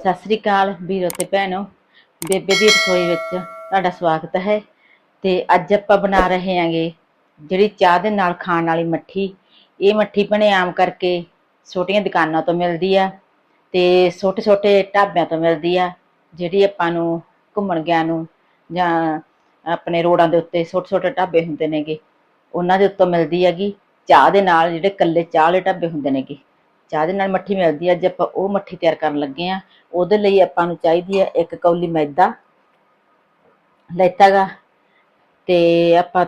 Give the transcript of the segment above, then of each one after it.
ਸਤਿ ਸ੍ਰੀ ਅਕਾਲ ਵੀਰੋ ਤੇ ਭੈਣੋ, ਬੇਬੇ ਦੀ ਰਸੋਈ ਵਿੱਚ ਤੁਹਾਡਾ ਸਵਾਗਤ ਹੈ ਤੇ ਅੱਜ ਆਪਾਂ ਬਣਾ ਰਹੇ ਹਾਂਗੇ ਜਿਹੜੀ ਚਾਹ ਦੇ ਨਾਲ ਖਾਣ ਵਾਲੀ ਮੱਠੀ। ਇਹ ਮੱਠੀ ਭਣੇ ਆਮ ਕਰਕੇ ਛੋਟੀਆਂ ਦੁਕਾਨਾਂ ਤੋਂ ਮਿਲਦੀ ਆ ਤੇ ਛੋਟੇ ਛੋਟੇ ਢਾਬਿਆਂ ਤੋਂ ਮਿਲਦੀ ਆ, ਜਿਹੜੀ ਆਪਾਂ ਨੂੰ ਘੁੰਮਣ ਗਿਆ ਨੂੰ ਜਾਂ ਆਪਣੇ ਰੋਡਾਂ ਦੇ ਉੱਤੇ ਛੋਟੇ ਛੋਟੇ ਢਾਬੇ ਹੁੰਦੇ ਨੇਗੇ, ਉਹਨਾਂ ਦੇ ਉੱਤੋਂ ਮਿਲਦੀ ਹੈਗੀ ਚਾਹ ਦੇ ਨਾਲ ਜਿਹੜੇ ਕੱਲੇ ਚਾਹ ਵਾਲੇ ਢਾਬੇ ਹੁੰਦੇ ਨੇਗੇ। ਚਾਹ ਦੇ ਨਾਲ ਮੱਠੀ ਮਿਲਦੀ ਹੈ ਅੱਜ ਆਪਾਂ ਉਹ ਮੱਠੀ ਤਿਆਰ ਕਰਨ ਲੱਗੇ ਆ। ਉਹਦੇ ਲਈ ਆਪਾਂ ਨੂੰ ਚਾਹੀਦੀ ਹੈ ਇੱਕ ਕੌਲੀ ਮੈਦਾ ਲੈਤਾਗਾ ਤੇ ਆਪਾਂ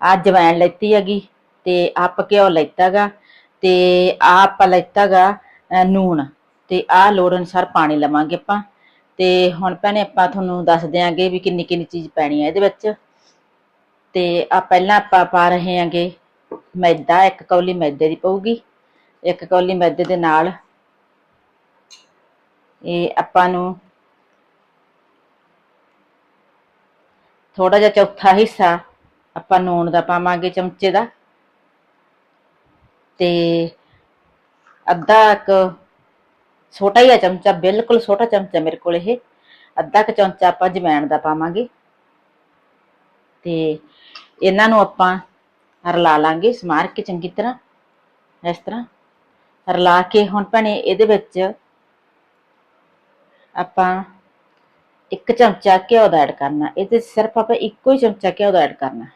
ਆ ਜਵੈਣ ਲੈਤੀ ਹੈਗੀ, ਤੇ ਆਪ ਘਿਓ ਲੈਤਾਗਾ ਤੇ ਆਹ ਆਪਾਂ ਲੈਤਾਗਾ ਅਹ ਨੂਣ, ਤੇ ਆਹ ਲੋੜ ਅਨੁਸਾਰ ਪਾਣੀ ਲਵਾਂਗੇ ਆਪਾਂ। ਤੇ ਹੁਣ ਭੈਣੇ ਆਪਾਂ ਤੁਹਾਨੂੰ ਦੱਸ ਦਿਆਂਗੇ ਵੀ ਕਿੰਨੀ ਕਿੰਨੀ ਚੀਜ਼ ਪੈਣੀ ਹੈ ਇਹਦੇ ਵਿੱਚ। ਤੇ ਆ ਪਹਿਲਾਂ ਆਪਾਂ ਪਾ ਰਹੇ ਹਾਂਗੇ ਮੈਦਾ, ਇੱਕ ਕੌਲੀ ਮੈਦੇ ਦੀ ਪਊਗੀ। ਇੱਕ ਕੌਲੀ ਮੈਦੇ ਦੇ ਨਾਲ। ਇਹ ਆਪਾਂ ਨੂੰ ਥੋੜਾ ਜਿਹਾ ਚੌਥਾ ਹਿੱਸਾ ਆਪਾਂ ਨੂਣ ਦਾ ਪਾਵਾਂਗੇ ਚਮਚੇ ਦਾ। ਤੇ ਅੱਧਾ ਇੱਕ ਛੋਟਾ ਹੀ ਆ ਚਮਚਾ, ਬਿਲਕੁਲ ਛੋਟਾ ਚਮਚਾ ਮੇਰੇ ਕੋਲ ਇਹ। ਅੱਧਾ ਕੁ ਚਮਚਾ ਆਪਾਂ ਜਵੈਣ ਦਾ ਪਾਵਾਂਗੇ। ਤੇ ਇਹਨਾਂ ਨੂੰ ਆਪਾਂ ਰਲਾ ਲਾਂਗੇ ਸਮਾਰ ਕੇ ਚੰਗੀ ਤਰ੍ਹਾਂ, ਇਸ ਤਰ੍ਹਾਂ। ਰਲਾ ਕੇ ਹੁਣ ਭੈਣੇ ਇਹਦੇ ਵਿੱਚ ਆਪਾਂ ਇੱਕ ਚਮਚਾ ਘਿਓ ਦਾ ਐਡ ਕਰਨਾ। ਇਹਦੇ ਸਿਰਫ ਆਪਾਂ ਇੱਕੋ ਹੀ ਚਮਚਾ ਘਿਓ ਦਾ ਐਡ ਕਰਨਾ।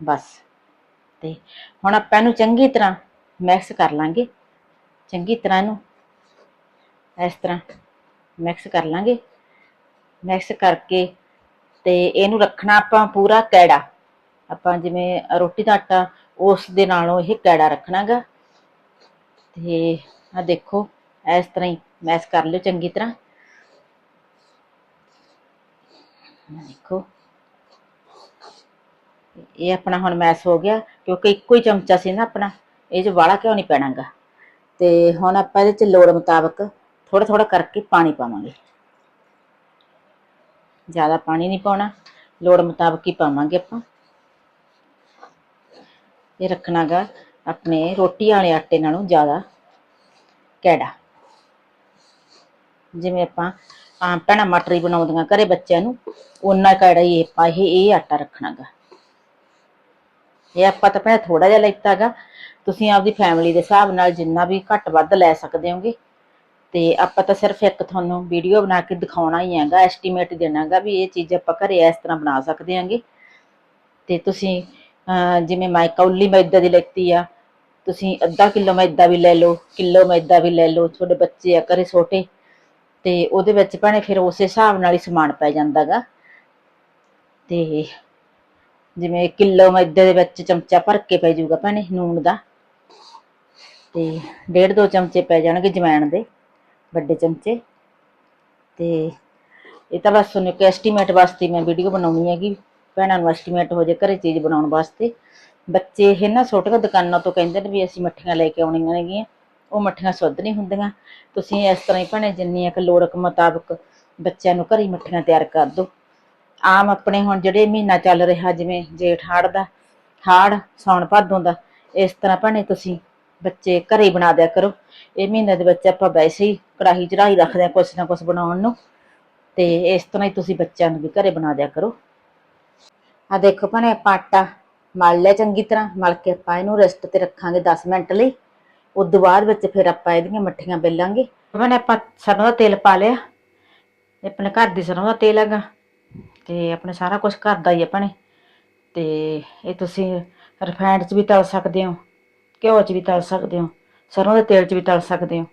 ਬਸ। ਤੇ ਹੁਣ ਆਪਾਂ ਇਹਨੂੰ ਚੰਗੀ ਤਰ੍ਹਾਂ ਮਿਕਸ ਕਰ ਲਾਂਗੇ। ਚੰਗੀ ਤਰ੍ਹਾਂ ਇਹਨੂੰ ਇਸ ਤਰ੍ਹਾਂ ਮਿਕਸ ਕਰ ਲਾਂਗੇ। ਮਿਕਸ ਕਰਕੇ ਤੇ ਇਹਨੂੰ ਰੱਖਣਾ ਆਪਾਂ ਪੂਰਾ ਕੈੜਾ। ਆਪਾਂ ਜਿਵੇਂ ਰੋਟੀ ਦਾ ਆਟਾ, ਉਸ ਦੇ ਨਾਲੋਂ ਇਹ ਕੈੜਾ ਰੱਖਣਾਗਾ। ਤੇ ਆ ਦੇਖੋ, ਇਸ ਤਰ੍ਹਾਂ ਹੀ ਮੈਸ਼ ਕਰ ਲਿਓ ਚੰਗੀ ਤਰ੍ਹਾਂ। ਦੇਖੋ। ਇਹ ਆਪਣਾ ਹੁਣ ਮੈਸ਼ ਹੋ ਗਿਆ, ਕਿਉਂਕਿ ਇੱਕੋ ਹੀ ਚਮਚਾ ਸੀ ਨਾ ਆਪਣਾ, ਇਹ 'ਚ ਵਾਲਾ ਕਿਉਂ ਨਹੀਂ ਪੈਣਾਗਾ? ਤੇ ਹੁਣ ਆਪਾਂ ਇਹਦੇ 'ਚ ਲੋੜ ਮੁਤਾਬਕ ਥੋੜਾ ਥੋੜਾ ਕਰਕੇ ਪਾਣੀ ਪਾਵਾਂਗੇ। ਜ਼ਿਆਦਾ ਪਾਣੀ ਨਹੀਂ ਪਾਉਣਾ, ਲੋੜ ਮੁਤਾਬਕ ਹੀ ਪਾਵਾਂਗੇ ਆਪਾਂ। ਇਹ ਰੱਖਣਾਗਾ। ਆਪਣੇ ਰੋਟੀ ਵਾਲੇ ਆਟੇ ਨਾਲੋਂ ਜ਼ਿਆਦਾ ਕੈੜਾ। ਜਿਵੇਂ ਆਪਾਂ ਆਮ ਭੈਣਾਂ ਮਟਰੀ ਬਣਾਉਂਦੀਆਂ ਘਰੇ ਬੱਚਿਆਂ ਨੂੰ ਉਹਨਾਂ ਕੈੜਾ ਹੀ ਆਪਾਂ ਇਹ ਇਹ ਆਟਾ ਰੱਖਣਾਗਾ। ਇਹ ਆਪਾਂ ਤਾਂ ਭੈਣਾ ਥੋੜਾ ਜਿਹਾ ਲੈਤਾਗਾ। ਤੁਸੀਂ ਆਪਦੀ ਫੈਮਿਲੀ ਦੇ ਹਿਸਾਬ ਨਾਲ ਜਿੰਨਾ ਵੀ ਘੱਟ ਵੱਧ ਲੈ ਸਕਦੇ ਹੋਗੇ। ਤੇ ਆਪਾਂ ਤਾਂ ਸਿਰਫ ਇੱਕ ਤੁਹਾਨੂੰ ਵੀਡੀਓ ਬਣਾ ਕੇ ਦਿਖਾਉਣਾ ਹੀ ਹੈਗਾ ਐਸਟੀਮੇਟ ਦੇਣਾਗਾ ਵੀ ਇਹ ਚੀਜ਼ ਆਪਾਂ ਘਰੇ ਇਸ ਤਰ੍ਹਾਂ ਬਣਾ ਸਕਦੇ ਹਾਂਗੇ। ਤੇ ਤੁਸੀਂ, ਅਹ ਜਿਵੇਂ ਮੈਂ ਕੌਲੀ ਮੈਦਾ ਦੀ ਲੈਤੀ ਆ ਤੁਸੀਂ ਅੱਧਾ ਕਿਲੋ ਮੈਦਾ ਵੀ ਲੈ ਲਓ, ਕਿਲੋ ਮੈਦਾ ਵੀ ਲੈ ਲਓ, ਤੁਹਾਡੇ ਬੱਚੇ ਆ ਘਰੇ ਛੋਟੇ, ਤੇ ਉਹਦੇ ਵਿੱਚ ਭੈਣੇ ਫਿਰ ਉਸੇ ਹਿਸਾਬ ਨਾਲ ਹੀ ਸਮਾਨ ਪੈ ਜਾਂਦਾਗਾ। ਤੇ ਜਿਵੇਂ ਕਿਲੋ ਮੈਦੇ ਦੇ ਵਿੱਚ ਚਮਚਾ ਭਰ ਕੇ ਪੈ ਜਾਊਗਾ ਭੈਣੇ ਨੂਣ ਦਾ। ਤੇ ਡੇਢ ਦੋ ਚਮਚੇ ਪੈ ਜਾਣਗੇ ਜਵੈਣ ਦੇ, ਵੱਡੇ ਚਮਚੇ। ਤੇ ਇਹ ਤਾਂ ਬਸ ਤੁਹਾਨੂੰ ਇੱਕ ਐਸਟੀਮੇਟ ਵਾਸਤੇ ਮੈਂ ਵੀਡੀਓ ਬਣਾਉਣੀ ਹੈਗੀ, ਭੈਣਾਂ ਨੂੰ ਐਸਟੀਮੇਟ ਹੋ ਜੇ ਘਰੇ ਚੀਜ਼ ਬਣਾਉਣ ਵਾਸਤੇ। ਬੱਚੇ ਇਹ ਨਾ ਛੋਟੀਆਂ ਦੁਕਾਨਾਂ ਤੋਂ ਕਹਿੰਦੇ ਨੇ ਵੀ ਅਸੀਂ ਮੱਠੀਆਂ ਲੈ ਕੇ ਆਉਣੀਆਂ ਨੇਗੀਆਂ, ਉਹ ਮੱਠੀਆਂ ਸੁੱਧ ਨਹੀਂ ਹੁੰਦੀਆਂ। ਤੁਸੀਂ ਇਸ ਤਰ੍ਹਾਂ ਹੀ ਭੈਣੇ ਜਿੰਨੀਆਂ ਕੁ ਲੋੜ ਮੁਤਾਬਕ ਬੱਚਿਆਂ ਨੂੰ ਘਰੇ ਮੱਠੀਆਂ ਤਿਆਰ ਕਰ ਦਿਓ। ਆਮ ਆਪਣੇ ਹੁਣ ਜਿਹੜੇ ਮਹੀਨਾ ਚੱਲ ਰਿਹਾ ਜਿਵੇਂ ਜੇਠ ਹਾੜ ਦਾ ਹਾੜ ਸੌਣ ਭਾਦੋਂ ਦਾ, ਇਸ ਤਰ੍ਹਾਂ ਭੈਣੇ ਤੁਸੀਂ ਬੱਚੇ ਘਰੇ ਬਣਾ ਦਿਆ ਕਰੋ। ਇਹ ਮਹੀਨੇ ਦੇ ਵਿੱਚ ਆਪਾਂ ਵੈਸੇ ਹੀ ਕੜਾਹੀ ਚੜਾਈ ਰੱਖਦੇ ਆ ਕੁਛ ਨਾ ਕੁਛ ਬਣਾਉਣ ਨੂੰ, ਤੇ ਇਸ ਤਰ੍ਹਾਂ ਹੀ ਤੁਸੀਂ ਬੱਚਿਆਂ ਨੂੰ ਵੀ ਘਰੇ ਬਣਾ ਦਿਆ ਕਰੋ। ਆ ਦੇਖੋ ਭੈਣੇ ਪਾਟਾ ਮਲ ਲਿਆ ਚੰਗੀ ਤਰ੍ਹਾਂ, ਮਲ ਕੇ ਆਪਾਂ ਇਹਨੂੰ ਰੈਸਟ ਤੇ ਰੱਖਾਂਗੇ 10 ਮਿੰਟ ਲਈ। ਉਸ ਤੋਂ ਬਾਅਦ ਵਿੱਚ ਫਿਰ ਆਪਾਂ ਇਹਦੀਆਂ ਮੱਠੀਆਂ ਬੇਲਾਂਗੇ। ਭੈਣੇ ਆਪਾਂ ਸਰੋਂ ਦਾ ਤੇਲ ਪਾ ਲਿਆ। ਇਹ ਆਪਣੇ ਘਰ ਦੀ ਸਰੋਂ ਦਾ ਤੇਲ ਹੈਗਾ। ਤੇ ਆਪਣੇ ਸਾਰਾ ਕੁਝ ਘਰ ਦਾ ਹੀ ਹੈ ਭੈਣੇ। ਤੇ ਇਹ ਤੁਸੀਂ ਰਿਫਾਈਨਡ 'ਚ ਵੀ ਤਲ ਸਕਦੇ ਹੋ, ਘਿਓ 'ਚ ਵੀ ਤਲ ਸਕਦੇ ਹੋ, ਸਰੋਂ ਦੇ ਤੇਲ 'ਚ ਵੀ ਤਲ ਸਕਦੇ ਹੋ।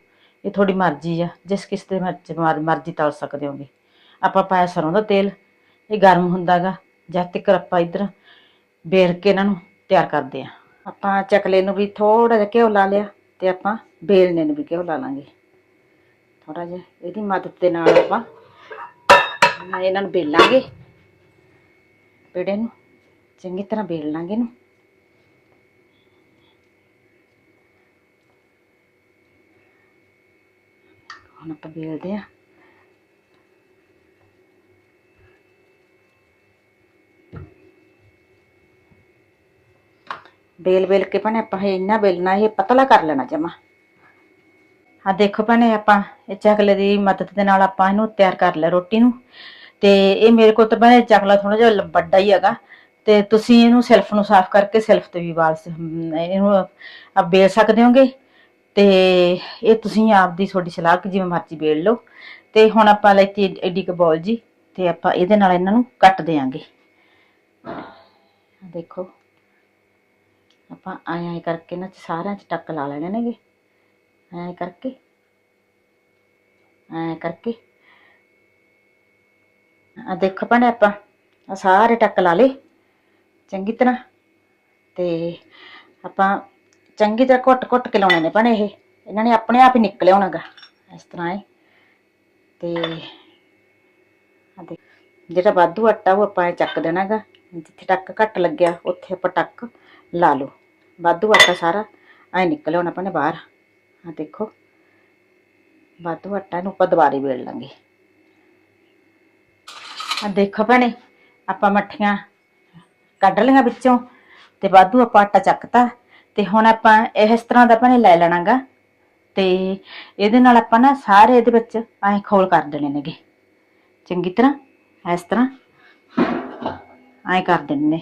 ਇਹ ਤੁਹਾਡੀ ਮਰਜ਼ੀ ਆ, ਜਿਸ ਕਿਸ ਦੇ ਮਰਜ਼ੀ ਮਰਜ਼ੀ ਤਲ ਸਕਦੇ ਹੋਗੇ। ਆਪਾਂ ਪਾਇਆ ਸਰੋਂ ਦਾ ਤੇਲ। ਇਹ ਗਰਮ ਹੁੰਦਾਗਾ ਜਦ ਤੱਕ ਆਪਾਂ ਇਧਰ ਬੇਰ ਕੇ ਇਹਨਾਂ ਨੂੰ ਤਿਆਰ ਕਰਦੇ ਆ। ਆਪਾਂ ਚਕਲੇ ਨੂੰ ਵੀ ਥੋੜਾ ਜਿਹਾ ਘਿਓ ਲਾ ਲਿਆ ਤੇ ਆਪਾਂ ਬੇਲਣੇ ਨੂੰ ਵੀ ਘਿਓ ਲਾ ਲਾਂਗੇ। ਥੋੜਾ ਜਿਹਾ ਇਹਦੀ ਮਦਦ ਦੇ ਨਾਲ ਆਪਾਂ ਇਹਨਾਂ ਨੂੰ ਬੇਲਾਂਗੇ ਪੇੜੇ ਨੂੰ ਚੰਗੀ ਤਰ੍ਹਾਂ ਬੇਲ ਲਾਂਗੇ ਇਹਨੂੰ। ਹੁਣ ਆਪਾਂ ਬੇਲਦੇ ਆ। ਬੇਲ ਬੇਲ ਕੇ ਭਣੇ ਆਪਾਂ ਇਹ ਇੰਨਾ ਬੇਲਣਾ ਇਹ ਪਤਲਾ ਕਰ ਲੈਣਾ ਜਮਾ। ਆ ਦੇਖੋ ਭੈਣੇ ਆਪਾਂ ਇਹ ਚਕਲੇ ਦੀ ਮਦਦ ਦੇ ਨਾਲ ਆਪਾਂ ਇਹਨੂੰ ਤਿਆਰ ਕਰ ਲਿਆ ਰੋਟੀ ਨੂੰ। ਤੇ ਇਹ ਮੇਰੇ ਕੋਲ ਤਾਂ ਭੈਣੇ ਚਕਲਾ ਥੋੜਾ ਜਿਹਾ ਲ- ਵੱਡਾ ਹੀ ਹੈਗਾ। ਤੇ ਤੁਸੀਂ ਇਹਨੂੰ ਸੈਲਫ ਨੂੰ ਸਾਫ਼ ਕਰਕੇ ਸੈਲਫ ਤੇ ਵੀ ਵਾਲ ਸ- ਹਮ, ਇਹਨੂੰ ਆ ਬੇਲ ਸਕਦੇ ਹੋਗੇ। ਤੇ ਇਹ ਤੁਸੀਂ ਆਪਦੀ ਤੁਹਾਡੀ ਸਲਾਹ ਕਿ ਜਿਵੇਂ ਮਰਜ਼ੀ ਬੇਲ ਲਓ। ਤੇ ਹੁਣ ਆਪਾਂ ਲੈਤੀ ਐਡੀ ਕੁ ਬੋਲ ਜੀ ਤੇ ਆਪਾਂ ਇਹਦੇ ਨਾਲ ਇਹਨਾਂ ਨੂੰ ਕੱਟ ਦੇਾਂਗੇ ਦੇਖੋ। ਆਪਾਂ ਐਂ ਐਂ ਕਰਕੇ ਨਾ ਸਾਰਿਆਂ 'ਚ ਟੱਕ ਲਾ ਲੈਣੇ ਨੇਗੇ। ਐਂ ਕਰਕੇ ਐਂ ਕਰਕੇ। ਆ ਦੇਖੋ ਭੈਣੇ ਆਪਾਂ, ਆ ਸਾਰੇ ਟੱਕ ਲਾ ਲਏ, ਚੰਗੀ ਤਰ੍ਹਾਂ। ਤੇ ਆਪਾਂ ਚੰਗੀ ਤਰ੍ਹਾਂ ਘੁੱਟ ਘੁੱਟ ਕੇ ਲਾਉਣੇ ਨੇ ਭੈਣੇ ਇਹ। ਇਹਨਾਂ ਨੇ ਆਪਣੇ ਆਪ ਹੀ ਨਿਕਲ ਆਉਣਾਗਾ ਇਸ ਤਰ੍ਹਾਂ ਇਹ। ਤੇ ਆ ਦੇਖ, ਜਿਹੜਾ ਵਾਧੂ ਆਟਾ ਉਹ ਆਪਾਂ ਇਹ ਚੱਕ ਦੇਣਾਗਾ, ਜਿੱਥੇ ਟੱਕ ਘੱਟ ਲੱਗਿਆ, ਉੱਥੇ ਆਪਾਂ ਟੱਕ ਲਾ ਲਓ। ਵਾਧੂ ਆਟਾ ਸਾਰਾ। ਐ ਨਿਕਲ ਆਉਣਾ ਭੈਣੇ ਬਾਹਰ। ਆ ਦੇਖੋ। ਵਾਧੂ ਆਟਾ ਨੂੰ ਆਪਾਂ ਦੁਬਾਰੇ ਵੇਲ ਲਾਂਗੇ। ਆ ਦੇਖੋ ਭੈਣੇ, ਆਪਾਂ ਮੱਠੀਆਂ ਕੱਢ ਲਈਆਂ ਵਿੱਚੋਂ ਤੇ ਵਾਧੂ ਆਪਾਂ ਆਟਾ ਚੱਕਤਾ। ਤੇ ਹੁਣ ਆਪਾਂ ਇਸ ਤਰ੍ਹਾਂ ਦਾ ਭੈਣੇ ਲੈ ਲੈਣਾਗਾ। ਤੇ ਇਹਦੇ ਨਾਲ ਆਪਾਂ ਨਾ ਸਾਰੇ ਇਹਦੇ ਵਿੱਚ ਐਂ ਖੋਲ ਕਰ ਦੇਣੇ ਨੇਗੇ। ਚੰਗੀ ਤਰ੍ਹਾਂ, ਇਸ ਤਰ੍ਹਾਂ। ਐਂ ਕਰ ਦੇਣੇ ਨੇ।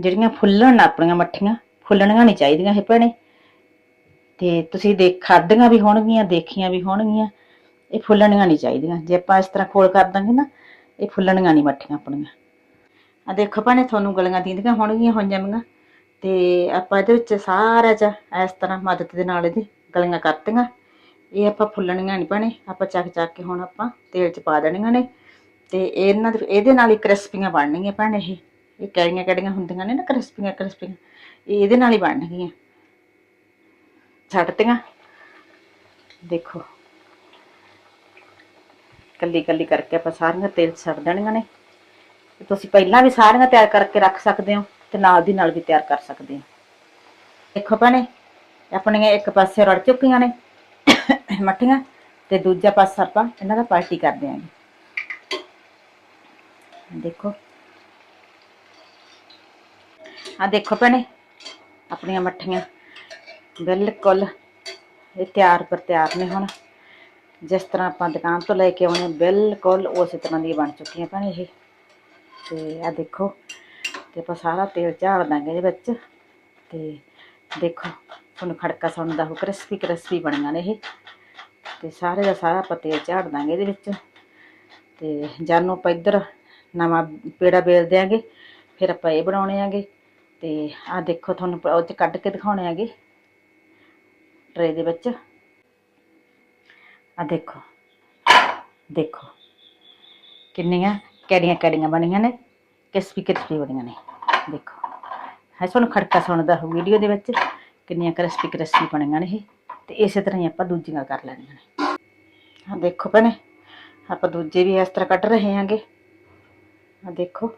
ਜਿਹੜੀਆਂ ਫੁੱਲਣ ਨਾ ਆਪਣੀਆਂ ਮੱਠੀਆਂ, ਫੁੱਲਣੀਆਂ ਨਹੀਂ ਚਾਹੀਦੀਆਂ ਇਹ ਭੈਣੇ। ਤੇ ਤੁਸੀਂ ਦੇਖ, ਖਾਧੀਆਂ ਵੀ ਹੋਣਗੀਆਂ, ਦੇਖੀਆਂ ਵੀ ਹੋਣਗੀਆਂ, ਇਹ ਫੁੱਲਣੀਆਂ ਨਹੀਂ ਚਾਹੀਦੀਆਂ। ਜੇ ਆਪਾਂ ਇਸ ਤਰ੍ਹਾਂ ਖੋਲ ਕਰ ਦਾਂਗੇ ਨਾ, ਇਹ ਫੁੱਲਣੀਆਂ ਨਹੀਂ ਮੱਠੀਆਂ ਆਪਣੀਆਂ। ਆ ਦੇਖੋ ਭੈਣੇ, ਤੁਹਾਨੂੰ ਗਲੀਆਂ ਦੀਂਦੀਆਂ ਹੋਣਗੀਆਂ, ਹੋਈਆਂ ਜਾਣਗੀਆਂ ਤੇ ਆਪਾਂ ਇਹਦੇ ਵਿੱਚ ਸਾਰਾ ਚ ਇਸ ਤਰ੍ਹਾਂ ਮਦਦ ਦੇ ਨਾਲ ਇਹਦੀ ਗਲੀਆਂ ਕਰਤੀਆਂ। ਇਹ ਆਪਾਂ ਫੁੱਲਣੀਆਂ ਨਹੀਂ ਭੈਣੇ, ਆਪਾਂ ਚੱਕ ਚੱਕ ਕੇ ਹੁਣ ਆਪਾਂ ਤੇਲ ਚ ਪਾ ਦੇਣੀਆਂ ਨੇ। ਤੇ ਇਹਨਾਂ ਦੇ, ਇਹਦੇ ਨਾਲ ਹੀ ਕ੍ਰਿਸਪੀਆਂ ਬਣਨਗੀਆਂ ਭੈਣੇ ਇਹ। ਇਹ ਕਿਹੜੀਆਂ ਕਿਹੜੀਆਂ ਹੁੰਦੀਆਂ ਨੇ ਨਾ, ਕ੍ਰਿਸਪੀਆਂ ਕ੍ਰਿਸਪੀਆਂ। ਇਹਦੇ ਨਾਲ ਹੀ ਬਣਨਗੀਆਂ ਛੱਡਤੀਆਂ। ਦੇਖੋ। ਕੱਲੀ ਕੱਲੀ ਕਰਕੇ ਆਪਾਂ ਸਾਰੀਆਂ ਤੇਲ 'ਚ ਛੱਡ ਦੇਣੀਆਂ ਨੇ। ਤੁਸੀਂ ਪਹਿਲਾਂ ਵੀ ਸਾਰੀਆਂ ਤਿਆਰ ਕਰਕੇ ਰੱਖ ਸਕਦੇ ਹੋ ਤੇ ਨਾਲ ਦੀ ਨਾਲ ਵੀ ਤਿਆਰ ਕਰ ਸਕਦੇ ਹੋ। ਦੇਖੋ ਭੈਣੇ, ਆਪਣੀਆਂ ਇੱਕ ਪਾਸੇ ਰੜ ਚੁੱਕੀਆਂ ਨੇ ਮੱਠੀਆਂ ਤੇ ਦੂਜਾ ਪਾਸਾ ਆਪਾਂ ਇਹਨਾਂ ਦਾ ਪਾਰਟੀ ਕਰ ਦਿਆਂਗੇ। ਦੇਖੋ। ਆ ਦੇਖੋ ਭੈਣੇ ਆਪਣੀਆਂ ਮੱਠੀਆਂ ਬਿਲਕੁਲ ਇਹ ਤਿਆਰ ਪਰ ਤਿਆਰ ਨੇ ਹੁਣ ਜਿਸ ਤਰ੍ਹਾਂ ਆਪਾਂ ਦੁਕਾਨ ਤੋਂ ਲੈ ਕੇ ਆਉਣੇ ਆ, ਬਿਲਕੁਲ ਉਸੇ ਤਰ੍ਹਾਂ ਦੀਆਂ ਬਣ ਚੁੱਕੀਆਂ ਭੈਣੇ ਇਹ ਤੇ ਆ ਦੇਖੋ ਤੇ ਆਪਾਂ ਸਾਰਾ ਤੇਲ ਝਾੜ ਦਾਂਗੇ ਇਹਦੇ ਵਿੱਚ ਤੇ ਦੇਖੋ ਤੁਹਾਨੂੰ ਖੜਕਾ ਸੁਣਦਾ ਹੋ ਕ੍ਰਿਸਪੀ ਕ੍ਰਿਸਪੀ ਬਣੀਆਂ ਨੇ ਇਹ ਤੇ ਸਾਰੇ ਦਾ ਸਾਰਾ ਆਪਾਂ ਤੇਲ ਝਾੜ ਦਾਂਗੇ ਇਹਦੇ ਵਿੱਚ ਤੇ ਜਾਨੂੰ ਆਪਾਂ ਇੱਧਰ ਨਵਾਂ ਪੇੜਾ ਬੇਲ ਦਿਆਂਗੇ ਫਿਰ ਆਪਾਂ ਇਹ ਬਣਾਉਣੇ ਆਗੇ ਤੇ ਆ ਦੇਖੋ ਤੁਹਾਨੂੰ ਉਹ ਚ ਕੱਢ ਕੇ ਦਿਖਾਉਣੇ ਹੈਗੇ। ਟਰੇ ਦੇ ਵਿੱਚ। ਆ ਦੇਖੋ। ਦੇਖੋ। ਕਿੰਨੀਆਂ ਕਿਹੜੀਆਂ ਕਿਹੜੀਆਂ ਬਣੀਆਂ ਨੇ ਕਿਸਪੀ ਕਿਸਪੀ ਬਣੀਆਂ ਨੇ। ਦੇਖੋ। ਹੈ ਤੁਹਾਨੂੰ ਖੜਕਾ ਸੁਣਦਾ ਹੋ ਵੀਡੀਓ ਦੇ ਵਿੱਚ, ਕਿੰਨੀਆਂ ਕ੍ਰਿਸਪੀ ਕ੍ਰਿਸਪੀ ਬਣੀਆਂ ਨੇ ਇਹ। ਤੇ ਇਸੇ ਤਰ੍ਹਾਂ ਹੀ ਆਪਾਂ ਦੂਜੀਆਂ ਕਰ ਲੈਣੀਆਂ ਨੇ। ਆ ਦੇਖੋ ਭੈਣੇ, ਆਪਾਂ ਦੂਜੇ ਵੀ ਇਸ ਤਰ੍ਹਾਂ ਕੱਢ ਰਹੇ ਹਾਂਗੇ। ਆ ਦੇਖੋ।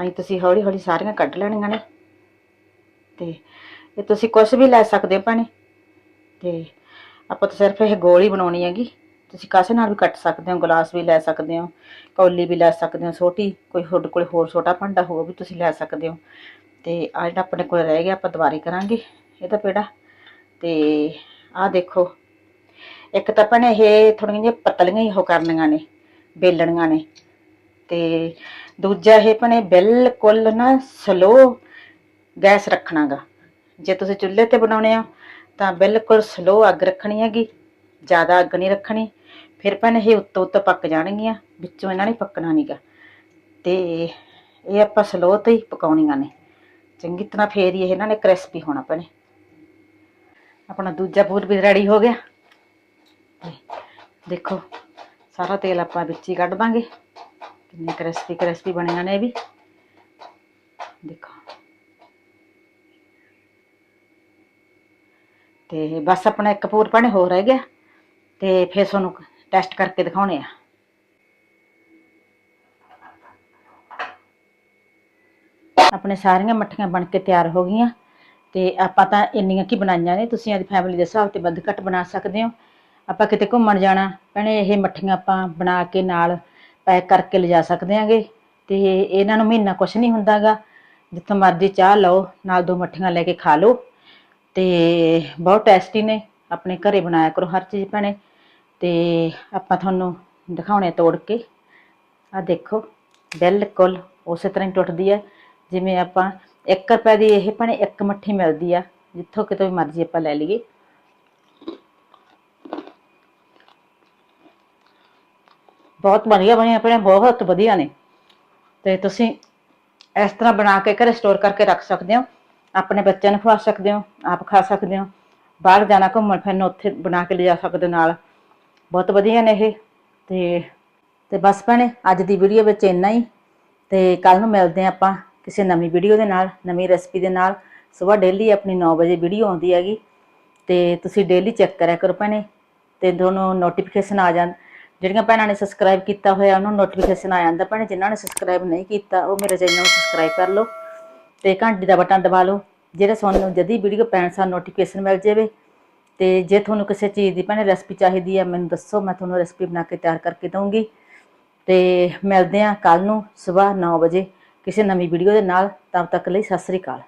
ਅਸੀਂ ਤੁਸੀਂ ਹੌਲੀ ਹੌਲੀ ਸਾਰੀਆਂ ਕੱਢ ਲੈਣੀਆਂ ਨੇ। ਤੇ ਇਹ ਤੁਸੀਂ ਕੁਝ ਵੀ ਲੈ ਸਕਦੇ ਹੋ ਭੈਣੇ। ਤੇ ਆਪਾਂ ਤਾਂ ਸਿਰਫ ਇਹ ਗੋਲੀ ਬਣਾਉਣੀ ਹੈਗੀ। ਤੁਸੀਂ ਕਾਸੇ ਨਾਲ ਵੀ ਕੱਟ ਸਕਦੇ ਹੋ, ਗਲਾਸ ਵੀ ਲੈ ਸਕਦੇ ਹੋ, ਕੌਲੀ ਵੀ ਲੈ ਸਕਦੇ ਹੋ, ਛੋਟੀ ਕੋਈ ਤੁਹਾਡੇ ਕੋਲ ਹੋਰ ਛੋਟਾ ਭਾਂਡਾ ਹੋਵੇ ਵੀ ਤੁਸੀਂ ਲੈ ਸਕਦੇ ਹੋ। ਤੇ ਆ ਜਿਹੜਾ ਆਪਣੇ ਕੋਲ ਰਹਿ ਗਿਆ, ਆਪਾਂ ਦੁਬਾਰੇ ਕਰਾਂਗੇ ਇਹਦਾ ਪੇੜਾ। ਤੇ ਆਹ ਦੇਖੋ, ਇੱਕ ਤਾਂ ਭੈਣੇ ਇਹ ਥੋੜੀਆਂ ਜਿਹੀਆਂ ਪਤਲੀਆਂ ਹੀ ਉਹ ਕਰਨੀਆਂ ਨੇ, ਬੇਲਣੀਆਂ ਨੇ। ਤੇ ਦੂਜਾ ਇਹ ਭੈਣੇ ਬਿਲਕੁਲ ਨਾ ਸਲੋ ਗੈਸ ਰੱਖਣਾਗਾ। ਜੇ ਤੁਸੀਂ ਚੁੱਲ੍ਹੇ ਤੇ ਬਣਾਉਣੇ ਆ, ਤਾਂ ਬਿਲਕੁਲ ਸਲੋ ਅੱਗ ਰੱਖਣੀ ਹੈਗੀ, ਜ਼ਿਆਦਾ ਅੱਗ ਨਹੀਂ ਰੱਖਣੀ। ਫਿਰ ਭੈਣੇ ਇਹ ਉੱਤੋਂ ਉੱਤੋਂ ਪੱਕ ਜਾਣਗੀਆਂ, ਵਿੱਚੋਂ ਇਹਨਾਂ ਨੇ ਪੱਕਣਾ ਨਹੀਂਗਾ ਤੇ ਇਹ ਆਪਾਂ ਸਲੋ ਤੇ ਹੀ ਪਕਾਉਣੀਆਂ ਨੇ। ਚੰਗੀ ਤਰ੍ਹਾਂ ਫੇਰ ਹੀ ਇਹਨਾਂ ਨੇ ਕ੍ਰਿਸਪੀ ਹੋਣਾ ਭੈਣੇ। ਆਪਣਾ ਦੂਜਾ ਪੂਰ ਵੀ ਰੈਡੀ ਹੋ ਗਿਆ। ਦੇਖੋ, ਸਾਰਾ ਤੇਲ ਆਪਾਂ ਵਿੱਚ ਹੀ ਕੱਢ ਦਾਂਗੇ। ਕਿੰਨੇ ਕ੍ਰਿਸਪੀ ਕ੍ਰਿਸਪੀ ਬਣੀਆਂ ਨੇ ਇਹ ਵੀ। ਦੇਖੋ। ਤੇ ਬਸ ਆਪਣਾ ਇੱਕ ਪੂਰ ਪਾਣੇ ਹੋਰ ਰਹਿ ਗਿਆ ਤੇ ਫਿਰ ਤੁਹਾਨੂੰ ਟੈਸਟ ਕਰਕੇ ਦਿਖਾਉਣੇ ਆ। ਆਪਣੇ ਸਾਰੀਆਂ ਮੱਠੀਆਂ ਬਣ ਕੇ ਤਿਆਰ ਹੋ ਗਈਆਂ ਤੇ ਆਪਾਂ ਤਾਂ ਇੰਨੀਆਂ ਕੀ ਬਣਾਈਆਂ ਨੇ, ਤੁਸੀਂ ਆਪਣੀ ਫੈਮਿਲੀ ਦੇ ਹਿਸਾਬ ਤੇ ਵੱਧ ਘੱਟ ਬਣਾ ਸਕਦੇ ਹੋ। ਆਪਾਂ ਕਿਤੇ ਘੁੰਮਣ ਜਾਣਾ, ਭੈਣੇ, ਇਹ ਮੱਠੀਆਂ ਆਪਾਂ ਬਣਾ ਕੇ ਨਾਲ ਪੈਕ ਕਰਕੇ ਲਿਜਾ ਸਕਦੇ ਆਂਗੇ ਤੇ ਇਹਨਾਂ ਨੂੰ ਮਹੀਨਾ ਕੁਛ ਨਹੀਂ ਹੁੰਦਾਗਾ। ਜਿੱਥੋਂ ਮਰਜ਼ੀ ਚਾਹ ਲਓ, ਨਾਲ ਦੋ ਮੱਠੀਆਂ ਲੈ ਕੇ ਖਾ ਲਓ। ਤੇ ਬਹੁਤ ਟੇਸਟੀ ਨੇ, ਆਪਣੇ ਘਰੇ ਬਣਾਇਆ ਕਰੋ ਹਰ ਚੀਜ਼ ਭੈਣੇ। ਤੇ ਆਪਾਂ ਤੁਹਾਨੂੰ ਦਿਖਾਉਣੇ ਤੋੜ ਕੇ। ਆ ਦੇਖੋ, ਬਿਲਕੁਲ ਉਸੇ ਤਰ੍ਹਾਂ ਹੀ ਟੁੱਟਦੀ ਹੈ ਜਿਵੇਂ ਆਪਾਂ 1 ਰੁਪਏ ਦੀ ਇਹ ਭੈਣੇ ਇੱਕ ਮੱਠੀ ਮਿਲਦੀ ਆ, ਜਿੱਥੋਂ ਕਿਤੋਂ ਵੀ ਮਰਜ਼ੀ ਆਪਾਂ ਲੈ ਲਈਏ। ਬਹੁਤ ਵਧੀਆ ਬਣੀਆਂ ਆਪਣੇ ਬਹੁਤ ਵਧੀਆ ਨੇ। ਤੇ ਤੁਸੀਂ ਇਸ ਤਰ੍ਹਾਂ ਬਣਾ ਕੇ ਘਰੇ ਸਟੋਰ ਕਰਕੇ ਰੱਖ ਸਕਦੇ ਹੋ। ਆਪਣੇ ਬੱਚਿਆਂ ਨੂੰ ਖਵਾ ਸਕਦੇ ਹੋ, ਆਪ ਖਾ ਸਕਦੇ ਹੋ। ਬਾਹਰ ਜਾਣਾ ਘੁੰਮਣ ਫਿਰਨ ਉੱਥੇ ਬਣਾ ਕੇ ਲਿਜਾ ਸਕਦੇ ਹੋ ਨਾਲ। ਬਹੁਤ ਵਧੀਆ ਨੇ ਇਹ। ਤੇ ਤੇ ਬਸ ਭੈਣੇ, ਅੱਜ ਦੀ ਵੀਡੀਓ ਵਿੱਚ ਇੰਨਾ ਹੀ। ਤੇ ਕੱਲ ਨੂੰ ਮਿਲਦੇ ਹਾਂ ਆਪਾਂ ਕਿਸੇ ਨਵੀਂ ਵੀਡੀਓ ਦੇ ਨਾਲ, ਨਵੀਂ ਰੈਸਪੀ ਦੇ ਨਾਲ। ਸਵੇਰ ਡੇਲੀ ਆਪਣੀ 9 ਵਜੇ ਵੀਡੀਓ ਆਉਂਦੀ ਹੈਗੀ। ਤੇ ਤੁਸੀਂ ਡੇਲੀ ਚੈੱਕ ਕਰਿਆ ਕਰੋ ਭੈਣੇ। ਤੇ ਤੁਹਾਨੂੰ ਨੋਟੀਫਿਕੇਸ਼ਨ ਆ ਜਾਣ ਜਿਹੜੀਆਂ ਭੈਣਾਂ ਨੇ ਸਬਸਕ੍ਰਾਈਬ ਕੀਤਾ ਹੋਇਆ, ਉਹਨਾਂ ਨੂੰ ਨੋਟੀਫਿਕੇਸ਼ਨ ਆ ਜਾਂਦਾ। ਭੈਣੇ, ਜਿਨ੍ਹਾਂ ਨੇ ਸਬਸਕ੍ਰਾਈਬ ਨਹੀਂ ਕੀਤਾ, ਉਹ ਮੇਰੇ ਚੈਨਲ ਨੂੰ ਸਬਸਕ੍ਰਾਈਬ ਕਰ ਲਓ। ਤੇ ਘੰਟੀ ਦਾ ਬਟਨ ਦਬਾ ਲਓ, ਜਿਹੜਾ ਤੁਹਾਨੂੰ ਜਦੀ ਵੀਡੀਓ ਪੈਣ ਸਾਰ ਨੋਟੀਫਿਕੇਸ਼ਨ ਮਿਲ ਜਾਵੇ। ਤੇ ਜੇ ਤੁਹਾਨੂੰ ਕਿਸੇ ਚੀਜ਼ ਦੀ ਭੈਣੇ ਰੈਸਪੀ ਚਾਹੀਦੀ ਹੈ ਮੈਨੂੰ ਦੱਸੋ, ਮੈਂ ਤੁਹਾਨੂੰ ਰੈਸਪੀ ਬਣਾ ਕੇ ਤਿਆਰ ਕਰਕੇ ਦਊਂਗੀ। ਤੇ ਮਿਲਦੇ ਹਾਂ ਕੱਲ ਨੂੰ ਸਵੇਰ 9 ਵਜੇ ਕਿਸੇ ਨਵੀਂ ਵੀਡੀਓ ਦੇ ਨਾਲ, ਤਦ ਤੱਕ ਲਈ ਸਤਿ ਸ੍ਰੀ ਅਕਾਲ।